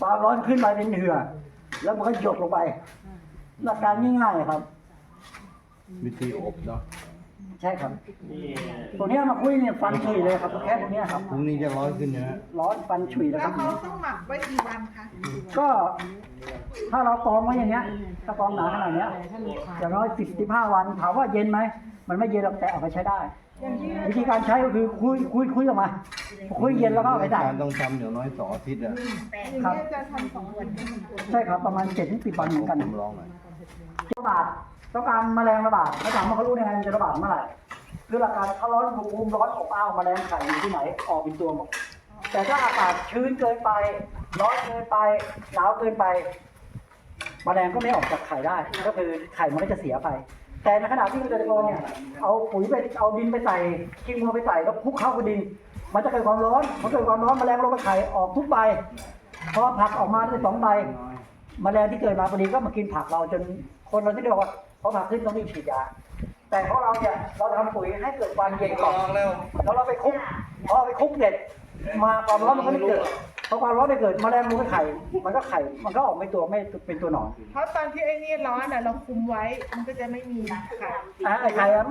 ความร้อนขึ้นมาเป็นเหือแล้วมันก็หยดลงไปหลักการง่ายๆครับ วิธีอบเนาะใช่ครับ ตัวเนี้ยมาคุยเนี่ยฟันฉุยเลยครับแค่ตรงเนี้ยครับ พรุ่งนี้จะร้อนขึ้นนะฮะร้อนฟันฉุยแล้วแล้ควรับเขาต้องหมักไว้กี่วันคะก็ถ้าเรากรองไว้อย่างเงี้ยถ้ากรองหนาขนาดเนี้ยอย่างน้อยสิบสิบห้าวันถามว่าเย็นไหม มันไม่เย็นหรอกแต่เอาไปใช้ได้อย่างที่ วิธีการใช้ก็คือคุยคุยคุยออกมา คุยเย็นแล้วก็เอาไปใส่ การต้องทำอย่างน้อยสองอาทิตย์อะอย่างนี้จะทำสองวันใช่ครับประมาณเจ็ดถึงสิบวันเหมือนกันผมลองหน่อยระบาดต้องการแมลงระบาดเขาถามว่าเขารู้ได้ไงมันจะระบาดเมื่อไหร่คือหลักการเขาร้อนอุณหภูมิร้อนอบอ้าวแมลงไข่อยู่ที่ไหนออกเป็นตัวหมดแต่ถ้าอากาศชื้นเกินไป ร้อนเกินไปหนาวเกินไปแมลงก็ไม่ออกจากไข่ได้ก็คือไข่มันก็จะเสียไป แต่ในขณะที่เกษตรกรเนี่ยเอาปุ๋ยไปเอาดินไปใส่ขี้งัวไปใส่แล้วคลุกเข้ากับดิน มันจะเกิดความร้อนพอเกิดความร้อนแมลงลงไปไข่ออกทุกใบพอผักออกมาได้สองใบแมลงที่เกิดมาพอดีก็มากินผักเราจนคนเราที่เรียกว่าพอผักขึ้นต้องรีบฉีดยาแต่ของเราเนี่ยเราทำปุ๋ยให้เกิดความเย็นก่อนแล้วเราไปคลุกพอไปคลุกเสร็จมาความร้อนมันก็ไม่เกิด พอความร้อนไม่เกิดแมลงมันก็ไข่ มันก็ไข่ มันก็ออกไม่ตัวไม่เป็นตัวหนอนเพราะตอนที่ไอ้นี่ร้อนอะเราคุมไว้มันก็จะไม่มีไข่อะไอ้ไข่อะ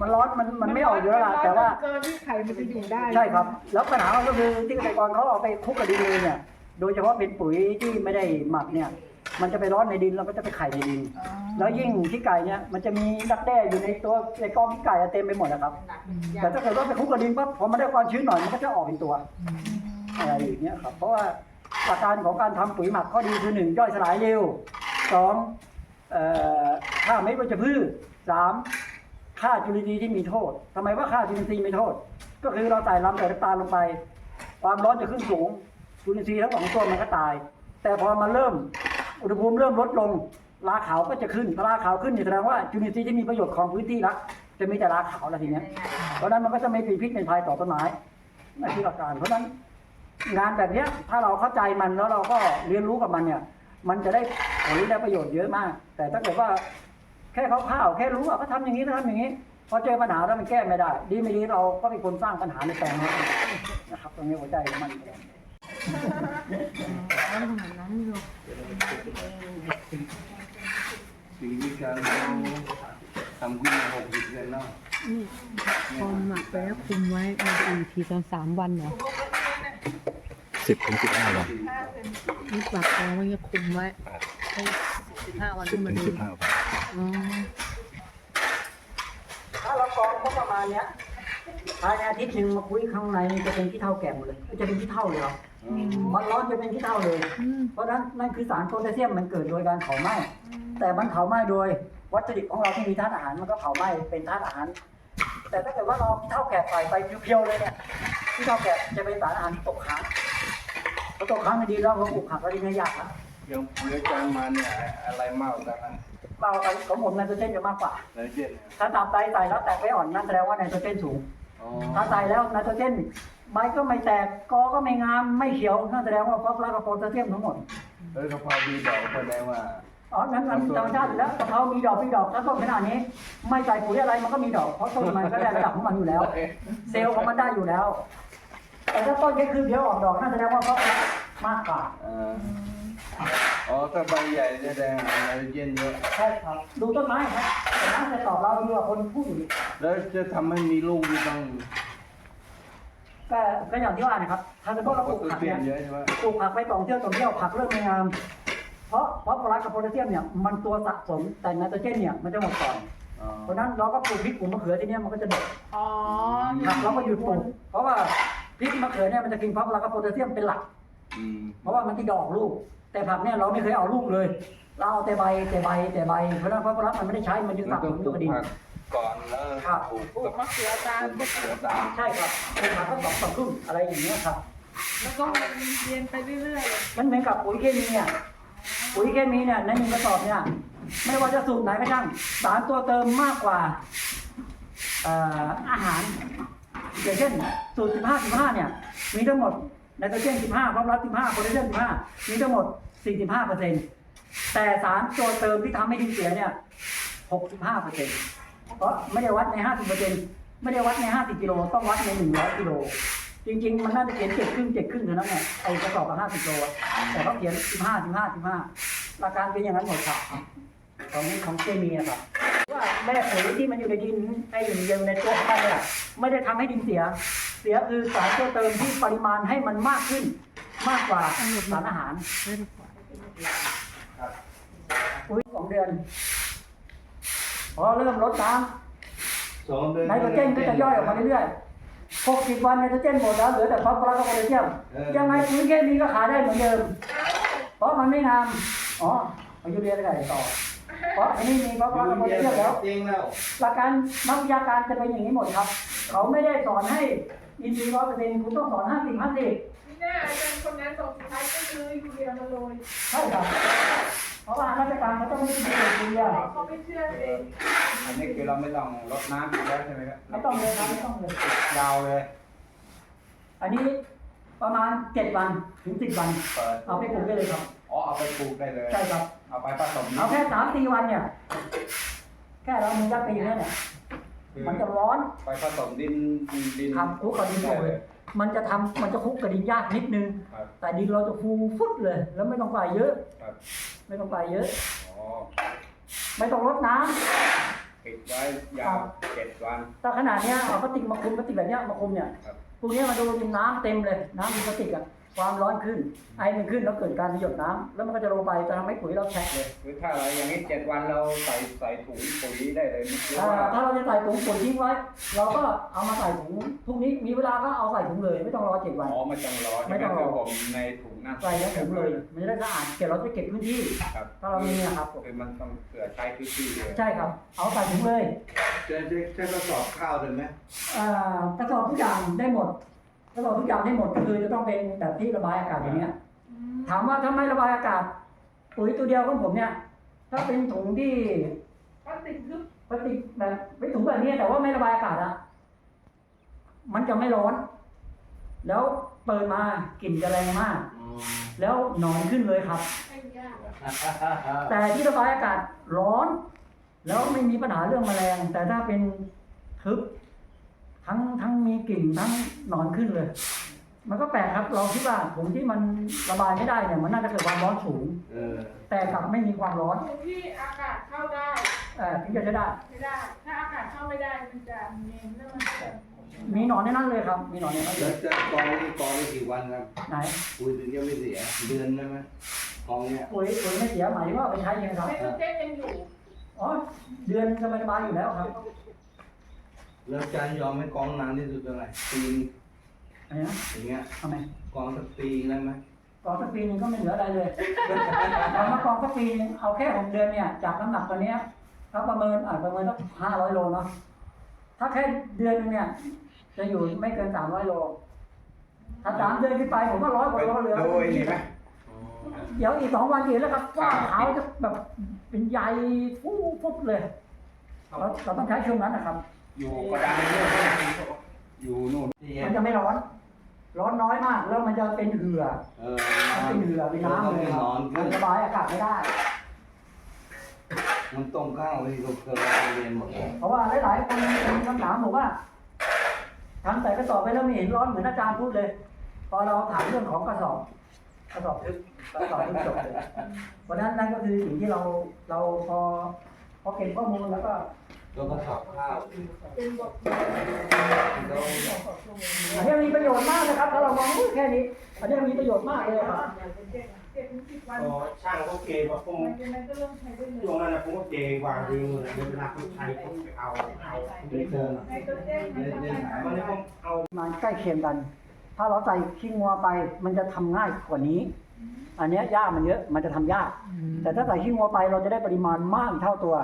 มันร้อนมันมันไม่ออกอยู่แล้วล่ะแต่ว่า เกินที่ไข่มันจะอยู่ได้ใช่ครับ แล้วปัญหาก็คือที่เกษตรกรเขาเอาไปคลุกกับดินเลยเนี่ย โดยเฉพาะเป็นปุ๋ยที่ไม่ได้หมักเนี่ย มันจะไปร้อนในดินแล้วก็จะไปไข่ในดิน แล้วยิ่งขี้ไก่เนี่ยมันจะมีดักแด้อยู่ในตัวในกองขี้ไก่อะเต็มไปหมดนะครับ แต่ถ้าเกิดว่าไปคลุกกับดินปั๊บพอมันได้ความชื้นหน่อยมันก็จะออกเป็นตัว อะไรอย่างเงี้ยครับเพราะว่าหลักการของการทำปุ๋ยหมักข้อดีคือหนึ่งย่อยสลายเร็วสองเอ่อฆ่าเม็ดวัชพืชสามฆ่าจุลินทรีย์ที่มีโทษทำไมว่าฆ่าจุลินทรีย์มีโทษ ก็คือเราใส่ลำใส่น้ำตาลลงไป ความร้อนจะขึ้นสูงจุลินทรีย์ทั้งสองตัวมันก็ตาย แต่พอมันเริ่มอุณหภูมิเริ่มลดลงราขาวก็จะขึ้นราขาวขึ้นแสดงว่าจุลินทรีย์ที่มีประโยชน์ของพื้นที่ละจะมีแต่ราขาวแล้วทีเนี้ยเพราะนั้นมันก็จะไม่เป็นพิษเป็นภัยต่อต้นไม้นั่นคือหลักการเพราะนั้น งานแบบเนี้ยถ้าเราเข้าใจมันแล้วเราก็เรียนรู้กับมันเนี่ย มันจะได้ผลได้ประโยชน์เยอะมาก แต่ถ้าเกิดว่าแค่เขาข้าวๆแค่รู้ว่าเขาทำอย่างนี้เขาทำอย่างนี้พอเจอปัญหาแล้วมันแก้ไม่ได้ ดีไม่ดีเราก็เป็นคนสร้างปัญหาในแปลงเราเองนะครับตรงนี้หัวใจของมันสิ่งที่การเราทำขึ้นมาหกสิบเลยเนาะนี่พอหมักไปแล้วคุมไว้มันจะอีกทีตอนสามวันเหรอ สิบถึงสิบห้าวันนี่ปักเอาไว้ก็คุมไว้ให้สิบห้าวันสิขึ้บนมาถึงดูสิบห้าวันอ๋อถ้าเรากรองก็ประมาณเนี้ยภายในอาทิตย์หนึ่งมาคุยข้างในจะเป็นขี้เท่าแก่หมดเลยจะเป็นขี้เท่าเลยครับมันร้อนจะเป็นขี้เท่าเลย อืมเพราะฉะนั้นนั่นคือสารโพแทสเซียมมันเกิดโดยการเผาไหม้แต่มันเผาไหม้โดย วัตถุดิบของเราที่มีธาตุอาหารมันก็เผาไหม้เป็นธาตุอาหาร แต่ถ้าเกิดว่าเราขี้เท่าแกะใส่ไปเพียวๆเลยเนี่ยขี้เท่าแกะจะเป็นสารอาหารที่ตกค้างพอ ตกค้างในดินแล้วเราปลูกผักก็ได้ไม่ยากละยังปุ๋ยอาจารย์มาเนี่ยอะไรมากกว่ากันนะเราไปของผมไนโตรเจนจะมากกว่าไนเจนเนี่ยถ้าตามใดใส่แล้วแตกไม่อ่อนนั่นแสดงว่าไนโตรเจนสูงอ๋อถ้าใส่แล้วไนโตรเจนใบก็ไม่แตกกอก็ไม่งามไม่เขียวนั่นแสดงว่าฟอสฟอรัสกับโพแทสเซียมทั้งหมดแล้วกะเพราดีดอกแสดงว่าอ๋อนั้นมันธรรมชาติอยู่แล้วกะเพรามีดอกมีดอกถ้าต้นขนาดนี้ ไม่ใส่ปุ๋ยอะไรมันก็มีดอกเพราะต้นมันก็ได้ระดับของมันอยู่แล้ว เซลล์ของมันได้อยู่แล้ว แต่ถ้าต้นแค่คืนเดียวออกดอกนั่นแสดงว่าฟอสฟอรัสมากกว่าเอ่ออ๋อถ้าใบใหญ่แสดงไนเจนเยอะ ใช่ครับ ดูต้นไม้ครับต้นไม้จะตอบเราดีกว่าคนพูดอยู่แล้วจะทำให้มีลูกที่ต้องก็ก็อย่างที่ว่านะครับ ถ้าเป็นพวกเราปลูกผักเปลี่ยเนี่ยนเยอะใช่ไหมปลูกผักไปต่องเที่ยวต่องเที่ยวผักเริ่มไม่งาม เพราะฟอสฟอรัสกับโพแทสเซียมเนี่ยมันตัวสะสมแต่ไนโตรเจนเนี่ยมันจะหมดก่อน อ๋อเพราะฉะนั้นเราก็ปลูกพริกปลูกมะเขือทีเนี้ยมันก็จะดกอ๋อผักเราก็หยุดปลูกเพราะว่า พริกมะเขือเนี่ยมันจะกินฟอสฟอรัสกับโพแทสเซียมเป็นหลัก อืมเพราะว่ามันที่ดอกลูก แต่ผักเนี่ยเราไม่เคยเอาลูกเลย เราเอาแต่ใบแต่ใบแต่ใบเพราะฉะนั้นฟอสฟอรัสมันไม่ได้ใช้มันยึดมัสะนสต้องมอปลูยู่กกับดินผักก่อนแล้วครับ ปลูกปลูกมะเขือตาม มะเขือตามใช่ครับเป็นผักก็สองสามรุ่นอะไรอย่างเงี้ยครับ แล้วก็มันเรียนไปเรื่อยมันเหมือนกับปุ๋ยเคมีเนี่ยปุ๋ยเคมีเนี่ยในหนึ่งกระสอบเนี่ย ไม่ว่าจะสูตรไหนก็ช่างสารตัวเติมมากกว่าเอ่ออาหาร อย่างเช่นสูตร 15 15 เนี่ย มีทั้งหมดไนโตรเจน 15ฟอสฟอรัส 15โพแทสเซียม 15 มีทั้งหมด 45เปอร์เซ็นต์แต่สารตัวเติมที่ทำให้ดินเสียเนี่ย 65เปอร์เซ็นต์เพราะไม่ได้วัดใน 50เปอร์เซ็นต์ไม่ได้วัดใน 50กิโลต้องวัดใน 100กิโลจริงๆ มันน่าจะเขียนเจ็ดครึ่งเจ็ดครึ่งเท่านั้นแหละไอ้กระสอบละห้าสิบโลแต่เขาเขียนสิบห้าสิบห้าสิบห้าหลักการเป็นอย่างนั้นหมดครับของของเคมีอะครับ ว่าแม่ปุ๋ยที่มันอยู่ในดินไอ้อยู่ในตัวของมันเนี่ยไม่ได้ทำให้ดินเสีย เสียคือสารตัวเติมที่ปริมาณให้มันมากขึ้น มากกว่าสารอาหารปุ๋ยสองเดือนพอเริ่มลดน้ำสองเดือนไนโตรเจนก็จะย่อยออกมาเรื่อยๆ60วันไนโตรเจนหมดแล้วเหลือแต่ฟอสฟอรัสกับโพแทสเซียมยังไงปุ๋ยเคมีก็ขายได้เหมือนเดิม เพราะมันไม่งามอ๋ออายุเรียนได้ต่อ เพราะอันนี้มีฟอสฟอรัสกับโพแทสเซียมแล้ว จริงแล้วหลักการนักวิชาการจะเป็นอย่างนี้หมดครับ เขาไม่ได้สอนให้อินทรีย์ร้อยเปอร์เซ็นต์คุณต้องสอนห้าสิบห้าสิบนี่หน้าอาจารย์คนนั้นส่งสุดท้ายก็คือยูเรียมาโรยใช่ครับ เพราะว่าราชการเขาต้องไม่กินเกลือเขาไม่เชื่อเองอันนี้คือเราไม่ต้องรดน้ำอีกแล้วใช่ไหมครับไม่ต้องเลยครับไม่ต้องเลยยาวเลย อันนี้ประมาณเจ็ดวันถึงสิบวันเปิดเอาไปปลูกได้เลยครับ อ๋อเอาไปปลูกได้เลย ใช่ครับ เอาไปผสมเอาแค่สามสี่วันเนี่ย แค่เรามียัดไปอย่างนี้เนี่ยคือมันจะร้อนไปผสมดินดินทำคลุกกับดินได้เลเลยยมันจะทำมันจะคลุกกับดินยากนิดนึงครับแต่ดินเราจะฟูฟุดเลย แล้วไม่ต้องไปเยอะครับไม่ต้องไปเยอะอ๋อไม่ต้องรดน้ำปิดไว้ยาวเจ็ดวันถ้าขนาดเนี้ยเอาพลาสติกมาคลุมพลาสติกแบบเนี้ยมาคลุมเนี่ยครับพวกเนี้ยมาดูดินน้ำเต็มเลยน้ำดินพลาสติกอะ ความร้อนขึ้น ไอมันขึ้นแล้วเกิดการหยดน้ำแล้วมันก็จะลงไปจะทำให้ปุ๋ยเราแฉะเลยคือถ้าเราอย่างนี้เจ็ดวันเราใส่ใส่ถุงปุ๋ยได้เลยหรืออ่าว่าถ้าเราจะใส่ถุงปุ๋ยทิ้งไว้ เราก็เอามาใส่ถุงพรุ่งนี้มีเวลาก็เอาใส่ถุงเลยไม่ต้องรอเจ็ดวันอ๋อไม่ต้องรอไม่ต้องรอคือผมในถุงนะใส่ในถุงเลยมันจะได้สะอาดเดี๋ยวเราจะเก็บพื้นที่ครับถ้าเรามีเนี่ยครับคือมันต้องเผื่อใช้พื้นที่เลยใช่ครับ เอาใส่ถุงเลยจะจะจะกระสอบข้าวได้ไหมอ่ากระสอบทุกอย่างได้หมด กระสอบทุกอย่างได้หมดก็คือจะต้องเป็นแบบที่ระบายอากาศอย่างเนี้ย ถามว่าถ้าไม่ระบายอากาศปุ๋ยตัวเดียวของผมเนี่ย ถ้าเป็นถุงที่ก็ติดลึกพลาสติกแบบเป็นถุงแบบนี้แต่ว่าไม่ระบายอากาศอะมันจะไม่ร้อน แล้วเปิดมากลิ่นจะแรงมาก แล้วหนอนขึ้นเลยครับให้ยากแต่ที่ระบายอากาศร้อน แล้วไม่มีปัญหาเรื่องแมลง แต่ถ้าเป็นทึบ ทั้งทั้งมีกลิ่นทั้งหนอนขึ้นเลย มันก็แปลกครับเราคิดว่าถุงที่มันระบายไม่ได้เนี่ยมันน่าจะเกิดความร้อนสูง เออ แต่กลับไม่มีความร้อนตรงที่อากาศเข้าได้เอ่อถึงจะใช้ได้ ไม่ได้ ถ้าอากาศเข้าไม่ได้มันจะเย็นแล้วมันจะมีหนอนในนั้นเลยครับ มีหนอนในนั้นเลแล้วยจะกองนี่กองได้กี่วันครับไหนปุ๋ยถึงจะไม่เสีย เดือนได้ไหมกองเนี้ยปุ๋ยปุ๋ยไม่เสียหมายถึงว่าเอาไปใช้ยังไงครับ ไนโตรเจนยังอยู่อ๋อเดือนสบายๆอยู่แล้วครับ แล้วอาจารย์ยอมให้กองนานที่สุดเท่าไหร่ปีนอะไรนะอย่างเงี้ยทำไมกองสักปีได้ไหมกองสักปีหนึงก็ไม่เหลืออะไรเลยเอามากองสักปีหนึงเอาแค่หกเดือนเนี่ยจากน้ำหนักตัวเนี้ยถ้าประเมินอ่าประเมินสักห้าร้อยโลเนาะถ้าแค่เดือนหนึงเนี่ยจะอยู่ไม่เกินสามร้อยโล ถ้าสามเดือนขึ้นไปผมก็ร้อยกว่าโลเหลือโดยนี่ไหมเดี๋ยวอีกสองวันเห็นแล้วครับว่าขาวจะแบบเป็นใยฟูฟุบเลยเราเราต้องใช้ช่วงนั้นนะครับ อยู่กระดานนู่นอยู่นู่นมันจะไม่ร้อน ร้อนน้อยมาก แล้วมันจะเป็นเหือเออมันเป็นเหือเป็นน้ำเลยนครับอนมัขึ้นนระบายอากาศไม่ได้ มันต้มข้าวที่เราเคยเรียนหมดเลยเพราะว่าหลายๆคนมีคำถามบอกว่าทำแต่กระสอบไปแล้วไม่เห็นร้อนเหมือนอาจารย์พูดเลย พอเราถามเรื่องของกระสอบกระสอบทึบกระสอบทึบจบเลยเพราะฉะนั้นนั่นก็คือสิ่งที่เราเราพอพอเก็บข้อมูลแล้วก็ แล้วก็สับข้าวเป็นบทแล้วอันนี้มีประโยชน์มากนะครับถ้าเรามองแค่นี้ อันนี้มีประโยชน์มากเลยครับเจ็ดเจ็ดถึงสิบวันก็ช่างเขาเกย์ว่าผมมันจะมันก็เริ่มใช้ได้เลยช่วงนั้นนะผมก็เกย์วางดีเลยเวลาคนใช้ผมไปเอาเอาเดินเดินไนโตรเจนมันทำให้วันนี้ผมเอามันใกล้เคียงกัน ถ้าเราใส่ขี้งัวไปมันจะทำง่ายกว่านี้ อันเนี้ยหญ้ามันเยอะมันจะทำยาก แต่ถ้าใส่ขี้งัวไปเราจะได้ปริมาณมากเท่าตัว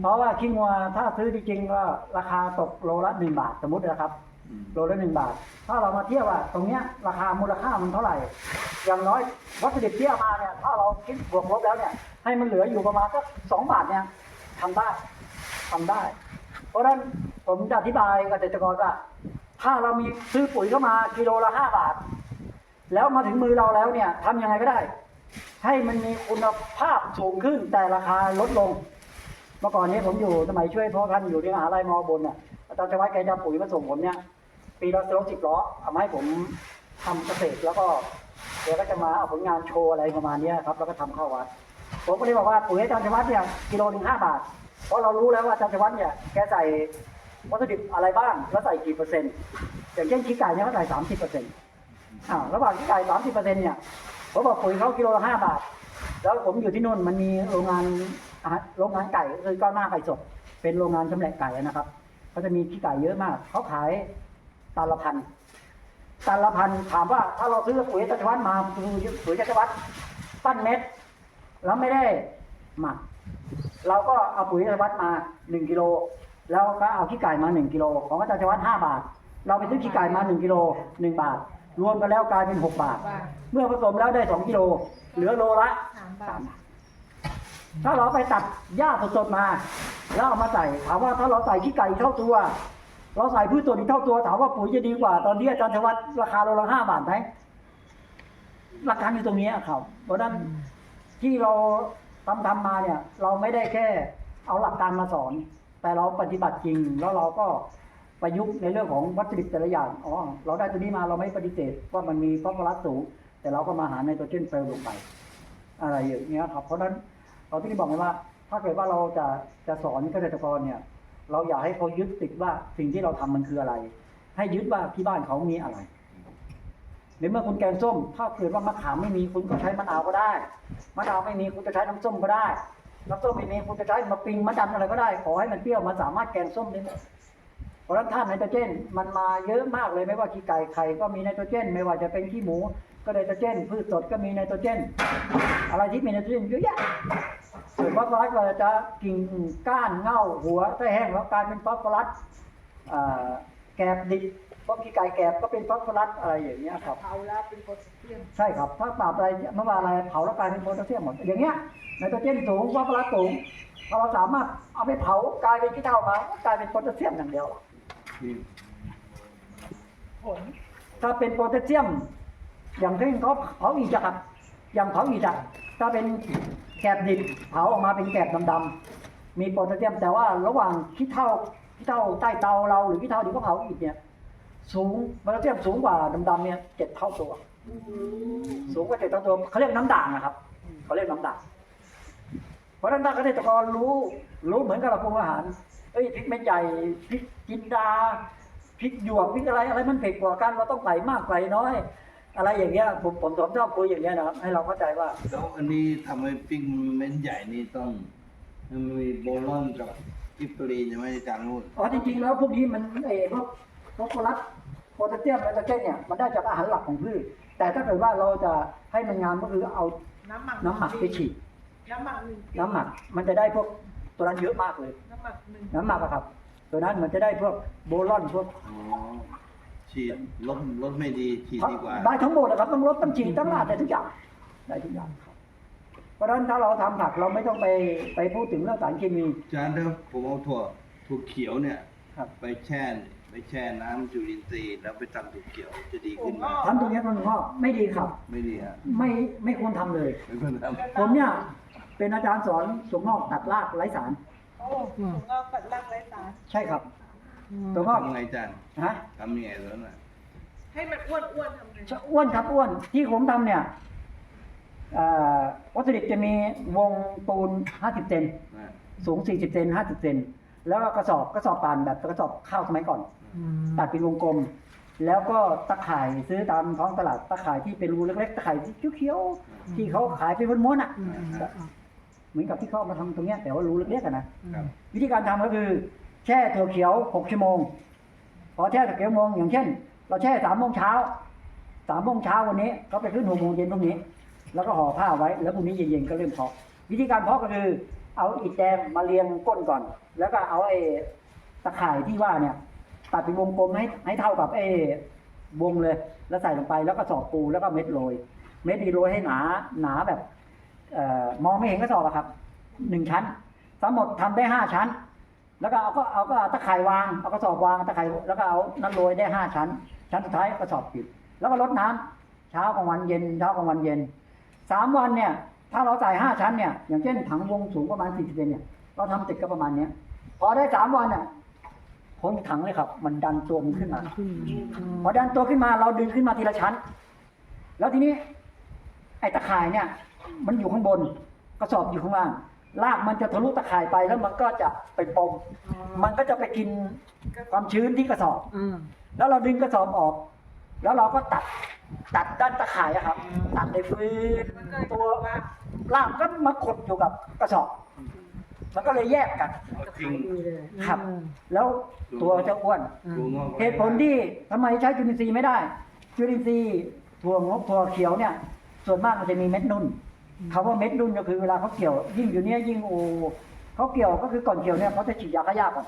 เพราะว่าขี้งัวถ้าซื้อจริงๆก็ราคาตกโลละหนึ่งบาทสมมตินะครับ โลละหนึ่งบาท ถ้าเรามาเทียบว่าตรงเนี้ยราคามูลค่ามันเท่าไหร่ อย่างน้อยวัตถุดิบที่เอามาเนี่ยถ้าเราคิดบวกลบแล้วเนี่ย ให้มันเหลืออยู่ประมาณสักสองบาทเนี่ยทำได้ทำได้ เพราะฉะนั้นผมจะอธิบายเกษตรกรว่า ถ้าเรามีซื้อปุ๋ยเข้ามากิโลละห้าบาท แล้วมาถึงมือเราแล้วเนี่ยทำยังไงก็ได้ ให้มันมีคุณภาพสูงขึ้นแต่ราคาลดลง เมื่อก่อนนี้ผมอยู่สมัยช่วยพ่อท่านอยู่ที่มหาลัยมอบนเนี่ยอาจารย์ชวัฒน์แกจะปุ๋ยมาส่งผมเนี่ย ปีละรถสิบล้อเอาให้ผมทำเกษตรแล้วก็แกก็จะมาเอาผลงานโชว์อะไรประมาณนี้ครับ แล้วก็ทำเข้าวัด ผมก็เลยบอกว่าปุ๋ยอาจารย์ชวัฒน์เนี่ยกิโลหนึ่งห้าบาท เพราะเรารู้แล้วว่าอาจารย์ชวัฒน์เนี่ยแกใส่วัตถุดิบอะไรบ้างแล้วใส่กี่เปอร์เซ็นต์อย่างเช่นขี้ไก่เนี่ยเขาใส่สามสิบเปอร์เซ็นต์ อ่าระหว่างขี้ไก่สามสิบเปอร์เซ็นต์เนี่ยผมบอกปุ๋ยเขากิโลละห้าบาท แล้วผมอยู่ที่นู่นมันมีโรงงานอาหารโรงงานไก่คือก้าวหน้าไก่สดเป็นโรงงานชำแหละไก่นะครับเขาจะมีขี้ไก่เยอะมากเขาขายตันละพันตันละพันถามว่าถ้าเราซื้อปุ๋ยจักรวัฒน์มาปุ๋ยจักรวัฒน์ปั้นเม็ดแล้วไม่ได้หมักเราก็เอาปุ๋ยจักรวัฒน์มาหนึ่งกิโลแล้วก็เอาขี้ไก่มาหนึ่งกิโลของจักรวัฒน์ห้าบาท เราไปซื้อขี้ไก่มาหนึ่งกิโลหนึ่งบาท รวมกันแล้วกลายเป็นหกบาท บาทเมื่อผสมแล้วได้สองกิโล เหลือโลละสามบาสาทมบาทถ้าเราไปตัดหญ้าสดๆมา แล้วเอามาใส่ถามว่าถ้าเราใส่ขี้ไก่เท่าตัว เราใส่พืชตัวนี้เท่าตัวถามว่าปุ๋ยจะดีกว่า ตอนที่อาจารย์ชวัฒน์ราคาโลละห้าบาทไหมหลักการอยู่ตรงนี้ครับเพราะฉะนั้นที่เราทำทำมาเนี่ย เราไม่ได้แค่เอาหลักการมาสอน แต่เราปฏิบัติจริงแล้วเราก็ ประยุกต์ในเรื่องของวัตถุดิบแต่ละอย่างอ๋อเราได้ตัวนี้มาเราไม่ปฏิเสธว่ามันมีฟอสฟอรัสสูง แต่เราก็มาหาไนโตรเจนเติมลงไป อะไรอย่างเงี้ยครับเพราะฉะนั้นเราที่บอกไงว่า ถ้าเกิดว่าเราจะจะสอนเกษตรกรเนี่ย เราอยากให้เขายึดติดว่าสิ่งที่เราทำมันคืออะไร ให้ยึดว่าที่บ้านเขามีอะไรในเมื่อคุณแกงส้ม ถ้าเกิดว่ามะขามไม่มีคุณก็ใช้มะนาวก็ได้มะนาวไม่มีคุณจะใช้น้ำส้มก็ได้น้ำส้มไม่มีคุณจะใช้มะปิงมะดันอะไรก็ได้ ขอให้มันเปรี้ยวมันสามารถแกงส้มได้ เพราะฉะนั้นธาตุไนโตรเจนมันมาเยอะมากเลยไม่ว่าขี้ไก่ไข่ก็มีไนโตรเจน ไม่ว่าจะเป็นขี้หมู ก็ไนโตรเจน พืชสดก็มีไนโตรเจน อะไรที่มีไนโตรเจนเยอะแยะส่วนฟอสฟอรัสก็จะกิ่งก้านเง่าหัวถ้าแห้งแล้วกลายเป็นฟอสฟอรัสอ่าแกบดิบพวกขี้ไก่แกบก็เป็นฟอสฟอรัสอะไรอย่างเงี้ยครับเผาแล้วเป็นโพแทสเซียมใช่ครับถ้าปราบอะไรเมื่อวานอะไรเผาแล้วกลายเป็นโพแทสเซียมหมดอย่างเงี้ยไนโตรเจนสูงฟอสฟอรัสสูงพอเราสามารถเอาไปเผากลายเป็นขี้เถ้ามาก็กลายเป็นโพแทสเซียมอย่างเดียวผล ถ้าเป็นโพแทสเซียม อย่างเช่นเขาเผาอีกอะครับ อย่างเผาอีกอะถ้าเป็นแกบดิบเผาออกมาเป็นแกบดำๆมีโพแทสเซียม แต่ว่าระหว่างขี้เถ้าขี้เถ้าใต้เตาเราหรือขี้เถ้าที่เขาเผาอีกเนี่ย สูงโพแทสเซียมสูงกว่าดำๆเนี่ยเจ็ดเท่าตัว สูงกว่าเจ็ดเท่าตัวเขาเรียกน้ำด่างนะครับเขาเรียกน้ำด่างเพราะฉะนั้นถ้าเกษตรกรรู้รู้เหมือนกับเราปรุงอาหาร เอ้ยพริกเม็ดใหญ่พริกจินดาพริกหยวกพริกอะไรอะไรมันเผ็ดกว่ากันเราต้องใส่มากใส่น้อย อะไรอย่างเงี้ยผมผมผมชอบคุยอย่างเงี้ยนะครับให้เราเข้าใจว่าแล้วอันนี้ทำให้ปิ้งเม้นใหญ่นี่ต้องมันมีโบลอนกับกิฟฟรีนใช่ไหมอาจารย์พูดอ๋อจริงๆแล้วพวกนี้มันเออพวกฟอสฟอรัสโพแทสเซียมไนโตรเจนเนี่ยมันได้จากอาหารหลักของพืชแต่ถ้าเกิดว่าเราจะให้มันงามก็คือเอาน้ำหมักน้ำหมักไปฉีดน้ำหมักหนึ่งน้ำหมักมันจะได้พวก ตัวนั้นเยอะมากเลย น้ำหมักหนึ่งน้ำหมักอะครับ ตัวนั้นมันจะได้พวกโบรอนพวกอ๋อฉีดลดลดไม่ดีฉีดดีกว่า ได้ทั้งหมดนะครับต้องลดต้องฉีดต้องลาดได้ทุกอย่างได้ทุกอย่างครับ เพราะฉะนั้นถ้าเราทำผักเราไม่ต้องไปไปพูดถึงเรื่องสารเคมีอาจารย์ถ้าผมเอาถั่วถั่วเขียวเนี่ย ครับ ไปแช่ไปแช่น้ำจุลินทรีย์แล้วไปทำถั่วเขียวจะดีขึ้นไหมทำตรงนี้มันก็ไม่ดีครับ ไม่ดีฮะไม่ไม่ควรทำเลย ไม่ควรทำ ผมเนี่ย เป็นอาจารย์สอนสวงอกตัดรากไร้สาร โอ้ถุงงอกปัดรักไร้สาร ใช่ครับตัวงอกทำไงอาจารย์ฮะทำยังไงแล้วน่ะให้มันอ้วนอ้วนๆทำไงอ้วนครับอ้วนที่ผมทำเนี่ยเอ่อวัตถุดิบจะมีวงปูน 50 เซนนะสูง 40 เซน50 เซนแล้วก็กระสอบกระสอบป่านแบบกระสอบข้าวสมัยก่อน ตัดเป็นวงกลม แล้วก็ตะข่ายซื้อตามท้องตลาดตะข่ายที่เป็นรูเล็กๆตะข่ายที่เขียวๆที่เขาขายเป็นม้วนๆอะ เหมือนกับที่เขาเอามาทำตรงเนี้ยแต่ว่ารูเล็กๆอะนะครับวิธีการทำก็คือแช่ถั่วเขียว6ชั่วโมง พอแช่ถั่วเขียวโมงอย่างเช่น เราแช่สามโมงเช้าสามโมงเช้าวันนี้ก็ไปขึ้นหกโมงเย็นพรุ่งนี้ แล้วก็ห่อผ้าไว้แล้วพรุ่งนี้เย็นๆก็เริ่มเพาะวิธีการเพาะก็คือ เอาอิฐแดงมาเรียงก้นก่อน แล้วก็เอาไอ้ตะข่ายที่ว่าเนี่ยตัดเป็นวงกลมให้ให้เท่ากับไอ้วงเลย แล้วใส่ลงไปแล้วก็สอบปูแล้วก็เม็ดโรย เม็ดดีโรยให้หนาหนาแบบเอ่อ มองไม่เห็นก็สอบอะครับหนึ่งชั้นทั้งหมดทำได้ห้าชั้น แล้วก็เอาก็เอาก็เอาตะข่ายวางเอากระสอบวางตะข่ายแล้วก็เอานั้นโรยได้ห้าชั้น ชั้นสุดท้ายกระสอบปิด แล้วก็ลดน้ำเช้ากลางวันเย็นเช้ากลางวันเย็นสามวันเนี่ย ถ้าเราใส่ห้าชั้นเนี่ยอย่างเช่นถังวงสูงประมาณสี่สิบเซนเนี่ยเราทำติดก็ประมาณเนี้ยพอได้สามวันเนี่ยพ้นถังเลยครับ มันดันตัวมันขึ้นมาขึ้นมาพอดันตัวขึ้นมาเราดึงขึ้นมาทีละชั้น แล้วทีนี้ ไอ้ตะข่ายเนี่ย มันอยู่ข้างบน กระสอบอยู่ข้างล่างลากมันจะทะลุตะข่ายไปแล้วมันก็จะไปปมมันก็จะไปกินความชื้นที่กระสอบอ่าแล้วเราดึงกระสอบออก แล้วเราก็ตัด ตัดด้านตะข่ายอะครับ ตัดในฟืนตัวลากก็มาขดอยู่กับกระสอบมันก็เลยแยกกันทิ้งดีเลยครับเออแล้วตัวจะอ้วนตัวงอกเหตุผลที่ทำไมใช้จุลินทรีย์ไม่ได้ จุลินทรีย์ถั่วงอกถั่วเขียวเนี่ย ส่วนมากมันจะมีเม็ดนุ่น คำว่าเม็ดนุ่นก็คือเวลาเขาเกี่ยว ยิ่งอยู่เนี้ยยิ่งโอเขาเกี่ยวก็คือก่อนเกี่ยวเนี่ยเขาจะฉีดยาฆ่าหญ้าก่อน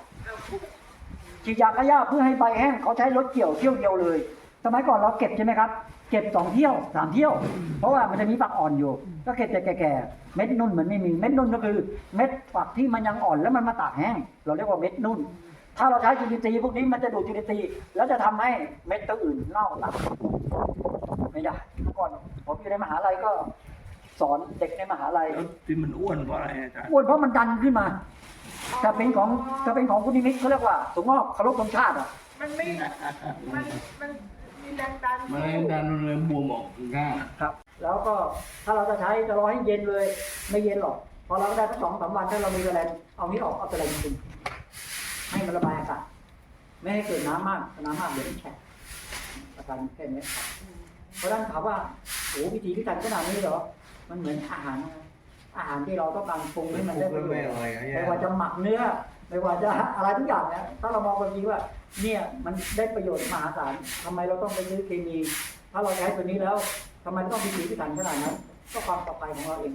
ฉีดยาฆ่าหญ้าเพื่อให้ใบแห้งเขาใช้รถเกี่ยวเที่ยวเดียวเลย สมัยก่อนเราเก็บใช่ไหมครับเก็บสองเที่ยวสามเที่ยว เพราะว่ามันจะมีฝักอ่อนอยู่ ก็เก็บแต่แก่ๆเม็ดนุ่นเหมือนไม่มีเม็ดนุ่นก็คือ เม็ดฝักที่มันยังอ่อนแล้วมันมาตากแห้ง เราเรียกว่าเม็ดนุ่น ถ้าเราใช้จุลินทรีย์พวกนี้มันจะดูดจุลินทรีย์แล้วจะทำให้เม็ดตัวอื่นเน่าตายไม่ได้เมื่อก่อนผมอยู่ในมหาลัยก็ สอนเด็กในมหาลัยแล้วที่มันอ้วนเพราะอะไรอาจารย์อ้วนเพราะมันดันขึ้นมา ถ้าเป็นของถ้าเป็นของคุณนิมิตเขาเรียกว่าสงงอกเคารพธงชาติอะมันไม่ มัน มันมีแรงดันมันเลยดันมันเลยบวมออกข้างครับ แล้วก็ถ้าเราจะใช้จะรอให้เย็นเลย ไม่เย็นหรอก พอเราได้สักสองสามวันถ้าเรามีแรงเอานี้ออกเอาแรงจริงๆให้มันระบายอากาศไม่ให้เกิดน้ำมากถ้าน้ำมากเดี๋ยวมันแฉะอาการแค่นี้ครับเพราะฉะนั้นถามว่าโอ้วิธีพิถันขนาดนี้เหรอ มันเหมือนอาหารนะอาหารที่เราต้องการปรุงให้มันได้ประโยชน์ไม่อร่อยอะไม่ว่าจะหมักเนื้อ ไม่ว่าจะอะไรทุกอย่างเนี่ยถ้าเรามองแบบนี้ว่า เนี่ยมันได้ประโยชน์มหาศาลทำไมเราต้องไปซื้อเคมี ถ้าเราใช้ตัวนี้แล้วทำไมต้องมีสีพิถันขนาดนั้น ก็ความปลอดภัยของเราเอง